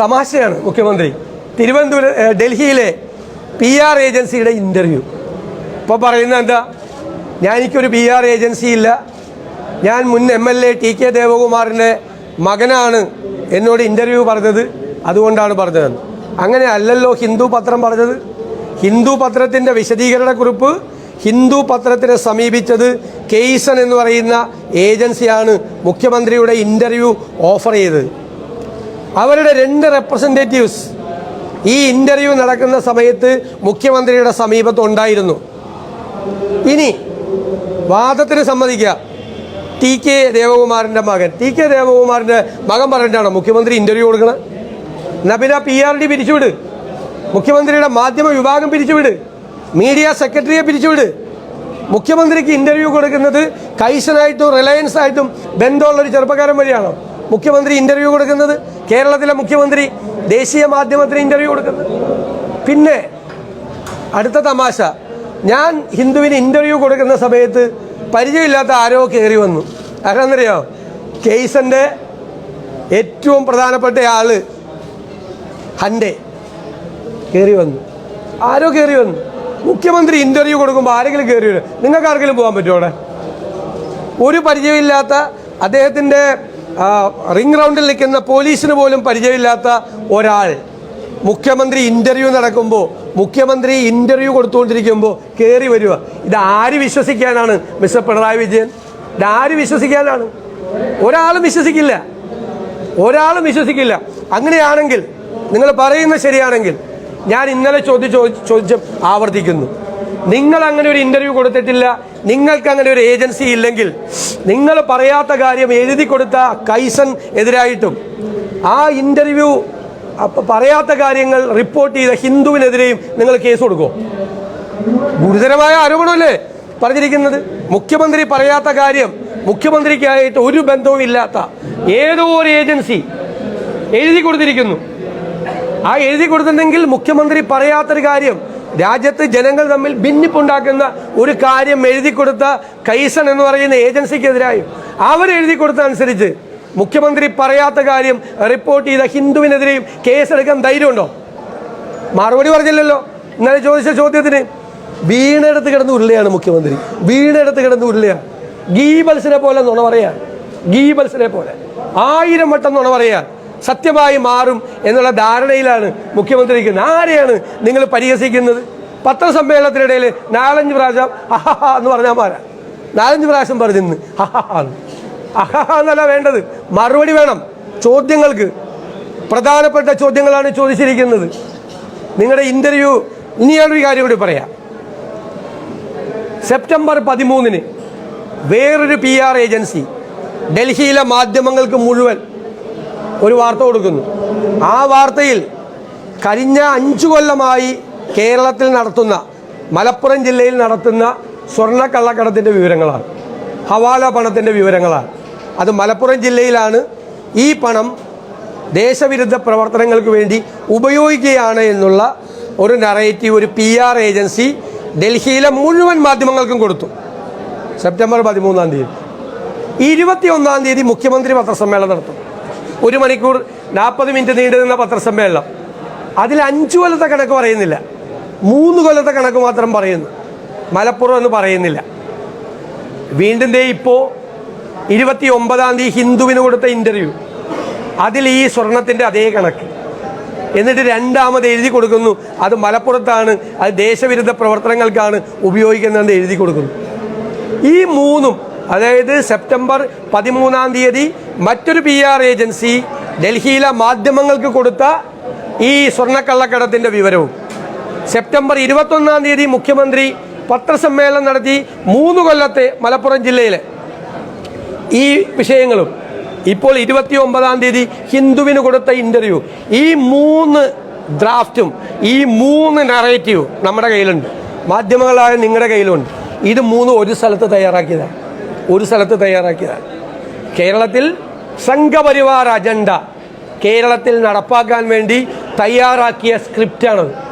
തമാശയാണ് മുഖ്യമന്ത്രി. തിരുവനന്തപുരം ഡൽഹിയിലെ P R ഏജൻസിയുടെ ഇന്റർവ്യൂ ഇപ്പോൾ പറയുന്നത് എന്താ? ഞാൻ എനിക്കൊരു പി ആർ ഏജൻസി ഇല്ല. ഞാൻ മുൻ M L A T K ദേവകുമാറിന്റെ മകനാണ് എന്നോട് ഇന്റർവ്യൂ പറഞ്ഞത്. അതുകൊണ്ടാണ് പറഞ്ഞത് അങ്ങനെ അല്ലല്ലോ ഹിന്ദു പത്രം പറഞ്ഞത്. ഹിന്ദു പത്രത്തിന്റെ വിശദീകരണക്കുറിപ്പ് ഹിന്ദു പത്രത്തിനെ സമീപിച്ചത് കെയ്സൺ എന്ന് പറയുന്ന ഏജൻസിയാണ് മുഖ്യമന്ത്രിയുടെ ഇന്റർവ്യൂ ഓഫർ ചെയ്തത്. അവരുടെ രണ്ട് റെപ്രസെന്റേറ്റീവ്സ് ഈ ഇന്റർവ്യൂ നടക്കുന്ന സമയത്ത് മുഖ്യമന്ത്രിയുടെ സമീപത്ത് ഉണ്ടായിരുന്നു ഇനി വാദത്തിന് സമ്മതിക്കുക. ടി കെ ദേവകുമാറിന്റെ മകൻ. ടി കെ ദേവകുമാറിന്റെ മകൻ പറഞ്ഞിട്ടാണോ മുഖ്യമന്ത്രി ഇന്റർവ്യൂ കൊടുക്കണം. നബിന പി ആർ ഡി പിരിച്ചുവിട്. മുഖ്യമന്ത്രിയുടെ മാധ്യമ വിഭാഗം പിരിച്ചുവിട്. മീഡിയ സെക്രട്ടറിയെ പിരിച്ചുവിട്. മുഖ്യമന്ത്രിക്ക് ഇന്റർവ്യൂ കൊടുക്കുന്നത് കൈസനായിട്ടും റിലയൻസ് ആയിട്ടും ബന്ധമുള്ള ഒരു ചെറുപ്പക്കാരൻ വഴിയാണോ? മുഖ്യമന്ത്രി ഇന്റർവ്യൂ കൊടുക്കുന്നത് കേരളത്തിലെ മുഖ്യമന്ത്രി ദേശീയ മാധ്യമത്തിന് ഇന്റർവ്യൂ കൊടുക്കുന്നത് പിന്നെ അടുത്ത തമാശ. ഞാൻ ഹിന്ദുവിന് ഇന്റർവ്യൂ കൊടുക്കുന്ന സമയത്ത് പരിചയമില്ലാത്ത ആരോ കയറി വന്നു. ആരാന്നറിയോ കേസന്റെ ഏറ്റവും പ്രധാനപ്പെട്ട ആൾ ഹൻഡെ കയറി വന്നു. ആരോ കയറി വന്നു. മുഖ്യമന്ത്രി ഇന്റർവ്യൂ കൊടുക്കുമ്പോൾ ആരെങ്കിലും കയറി വരും. നിങ്ങൾക്ക് ആർക്കെങ്കിലും പോകാൻ പറ്റുമോ അവിടെ? ഒരു പരിചയമില്ലാത്ത അദ്ദേഹത്തിന്റെ റിംഗ് റൗണ്ടിൽ നിൽക്കുന്ന പോലീസിന് പോലും പരിചയമില്ലാത്ത ഒരാൾ മുഖ്യമന്ത്രി ഇന്റർവ്യൂ നടക്കുമ്പോൾ മുഖ്യമന്ത്രി ഇന്റർവ്യൂ കൊടുത്തുകൊണ്ടിരിക്കുമ്പോൾ കയറി വരിക ഇത് ആര് വിശ്വസിക്കാനാണ് മിസ്റ്റർ പിണറായി വിജയൻ? ഇത് ആര് വിശ്വസിക്കാനാണ്? ഒരാളും വിശ്വസിക്കില്ല. ഒരാളും വിശ്വസിക്കില്ല. അങ്ങനെയാണെങ്കിൽ നിങ്ങൾ പറയുന്നത് ശരിയാണെങ്കിൽ ഞാൻ ഇന്നലെ ചോദ്യം ചോദിച്ചു ചോദിച്ച ആവർത്തിക്കുന്നു. നിങ്ങൾ അങ്ങനെ ഒരു ഇന്റർവ്യൂ കൊടുത്തിട്ടില്ല. നിങ്ങൾക്ക് അങ്ങനെ ഒരു ഏജൻസി ഇല്ലെങ്കിൽ നിങ്ങൾ പറയാത്ത കാര്യം എഴുതി കൊടുത്ത കൈസൺ എതിരായിട്ടും ആ ഇന്റർവ്യൂ പറയാത്ത കാര്യങ്ങൾ റിപ്പോർട്ട് ചെയ്ത ഹിന്ദുവിനെതിരെയും നിങ്ങൾ കേസ് കൊടുക്കുമോ ഗുരുതരമായ ആരോപണമല്ലേ പറഞ്ഞിരിക്കുന്നത്? മുഖ്യമന്ത്രി പറയാത്ത കാര്യം മുഖ്യമന്ത്രിക്കായിട്ട് ഒരു ബന്ധവും ഇല്ലാത്ത ഏതോ ഒരു ഏജൻസി എഴുതി കൊടുത്തിരിക്കുന്നു. ആ എഴുതി കൊടുത്തിട്ടുണ്ടെങ്കിൽ മുഖ്യമന്ത്രി പറയാത്തൊരു കാര്യം രാജ്യത്ത് ജനങ്ങൾ തമ്മിൽ ഭിന്നിപ്പുണ്ടാക്കുന്ന ഒരു കാര്യം എഴുതി കൊടുത്ത കൈസൺ എന്ന് പറയുന്ന ഏജൻസിക്കെതിരായും അവരെഴുതി കൊടുത്ത അനുസരിച്ച് മുഖ്യമന്ത്രി പറയാത്ത കാര്യം റിപ്പോർട്ട് ചെയ്ത ഹിന്ദുവിനെതിരെയും കേസെടുക്കാൻ ധൈര്യമുണ്ടോ? മറുപടി പറഞ്ഞില്ലല്ലോ. ഇന്നലെ ചോദിച്ച ചോദ്യത്തിന് വീണെടുത്ത് കിടന്ന് ഉരുളയാണ് മുഖ്യമന്ത്രി. വീണെടുത്ത് കിടന്ന് ഉരുളയാണ്. ഗീബൽസിനെ പോലെ നുണ പറയാൻ. ഗീബൽസിനെ പോലെ. ആയിരം വട്ടം നുണ പറയാൻ. സത്യമായി മാറും എന്നുള്ള ധാരണയിലാണ് മുഖ്യമന്ത്രി ഇരിക്കുന്നത്. ആരെയാണ് നിങ്ങൾ പരിഹസിക്കുന്നത്? പത്രസമ്മേളനത്തിനിടയിൽ നാലഞ്ച് പ്രാവശ്യം അഹഹ എന്ന് പറഞ്ഞാൽ പോരാ. നാലഞ്ച് പ്രാവശ്യം പറഞ്ഞിന്ന് ഹഹഹ എന്ന്. അഹഹ എന്നല്ല വേണ്ടത്. മറുപടി വേണം. ചോദ്യങ്ങൾക്ക് പ്രധാനപ്പെട്ട ചോദ്യങ്ങളാണ് ചോദിച്ചിരിക്കുന്നത്. നിങ്ങളുടെ ഇന്റർവ്യൂ ഇനി ഞാനൊരു കാര്യം കൂടി പറയാം. സെപ്റ്റംബർ പതിമൂന്നിന് വേറൊരു പി ആർ ഏജൻസി ഡൽഹിയിലെ മാധ്യമങ്ങൾക്ക് മുഴുവൻ ഒരു വാർത്ത കൊടുക്കുന്നു. ആ വാർത്തയിൽ കഴിഞ്ഞ അഞ്ചു കൊല്ലമായി കേരളത്തിൽ നടത്തുന്ന മലപ്പുറം ജില്ലയിൽ നടത്തുന്ന സ്വർണ കള്ളക്കടത്തിന്റെ വിവരങ്ങളാണ്. ഹവാല പണത്തിന്റെ വിവരങ്ങളാണ്. അത് മലപ്പുറം ജില്ലയിലാണ് ഈ പണം ദേശവിരുദ്ധ പ്രവർത്തനങ്ങൾക്ക് വേണ്ടി ഉപയോഗിക്കുകയാണ് എന്നുള്ള ഒരു നറേറ്റീവ് ഒരു പി ആർ ഏജൻസി ഡൽഹിയിലെ മുഴുവൻ മാധ്യമങ്ങൾക്കും കൊടുത്തു. സെപ്റ്റംബർ പതിമൂന്നാം തീയതി. ഇരുപത്തി ഒന്നാം തീയതി മുഖ്യമന്ത്രി പത്രസമ്മേളനം നടത്തും. ഒരു മണിക്കൂർ നാൽപ്പത് മിനിറ്റ് നീണ്ടു നിന്ന പത്രസമ്മേളനം. അതിൽ അഞ്ചു കൊല്ലത്തെ കണക്ക് പറയുന്നില്ല. മൂന്ന് കൊല്ലത്തെ കണക്ക് മാത്രം പറയുന്നു. മലപ്പുറം എന്ന് പറയുന്നില്ല. വീണ്ടും ദേ ഇപ്പോൾ ഇരുപത്തി ഒമ്പതാം തീയതി ഹിന്ദുവിന് കൊടുത്ത ഇന്റർവ്യൂ അതിൽ ഈ സ്വർണത്തിന്റെ അതേ കണക്ക്. എന്നിട്ട് രണ്ടാമത് എഴുതി കൊടുക്കുന്നു. അത് മലപ്പുറത്താണ്. അത് ദേശവിരുദ്ധ പ്രവർത്തനങ്ങൾക്കാണ് ഉപയോഗിക്കുന്നതെന്ന് എഴുതി കൊടുക്കുന്നു. ഈ മൂന്നും അതായത് സെപ്റ്റംബർ പതിമൂന്നാം തീയതി മറ്റൊരു പി ആർ ഏജൻസി ഡൽഹിയിലെ മാധ്യമങ്ങൾക്ക് കൊടുത്ത ഈ സ്വർണക്കള്ളക്കടത്തിന്റെ വിവരവും. സെപ്റ്റംബർ ഇരുപത്തൊന്നാം തീയതി മുഖ്യമന്ത്രി പത്രസമ്മേളനം നടത്തി മൂന്ന് കൊല്ലത്തെ മലപ്പുറം ജില്ലയിലെ ഈ വിഷയങ്ങളും. ഇപ്പോൾ ഇരുപത്തി ഒമ്പതാം തീയതി ഹിന്ദുവിന് കൊടുത്ത ഇന്റർവ്യൂ ഈ മൂന്ന് ഡ്രാഫ്റ്റും ഈ മൂന്ന് നറേറ്റീവും നമ്മുടെ കയ്യിലുണ്ട്. മാധ്യമങ്ങളായ നിങ്ങളുടെ കയ്യിലുണ്ട്. ഇത് മൂന്നും ഒരു സ്ഥലത്ത് തയ്യാറാക്കിയതാണ്. ഒരു സ്ഥലത്ത് തയ്യാറാക്കിയതാണ്. കേരളത്തിൽ സംഘപരിവാർ അജണ്ട. കേരളത്തിൽ നടപ്പാക്കാൻ വേണ്ടി തയ്യാറാക്കിയ സ്ക്രിപ്റ്റാണത്.